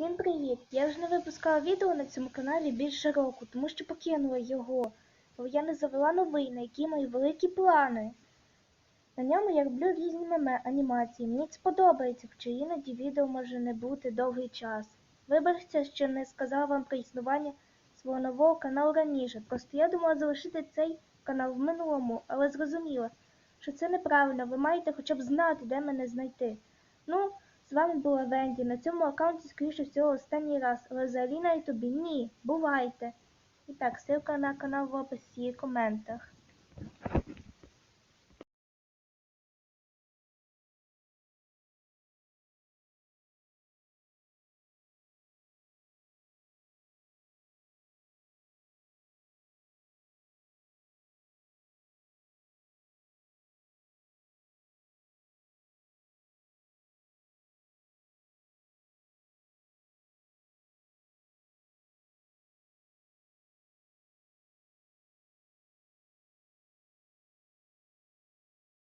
Всім привіт! Я вже не випускала відео на цьому каналі більше року, тому що покинула його, бо я не завела новий, на які мої великі плани. На ньому я роблю різні меме анімації. Мені це подобається, хоча іноді відео може не бути довгий час. Вибачте, що не сказала вам про існування свого нового каналу раніше. Просто я думала залишити цей канал в минулому, але зрозуміла, що це неправильно. Ви маєте хоча б знати, де мене знайти. Ну, з вами була Венді. На цьому аккаунті, скоріше всього, останній раз, але взагалі на ютубі ні. Бувайте. І так, ссылка на канал в описі і коментах.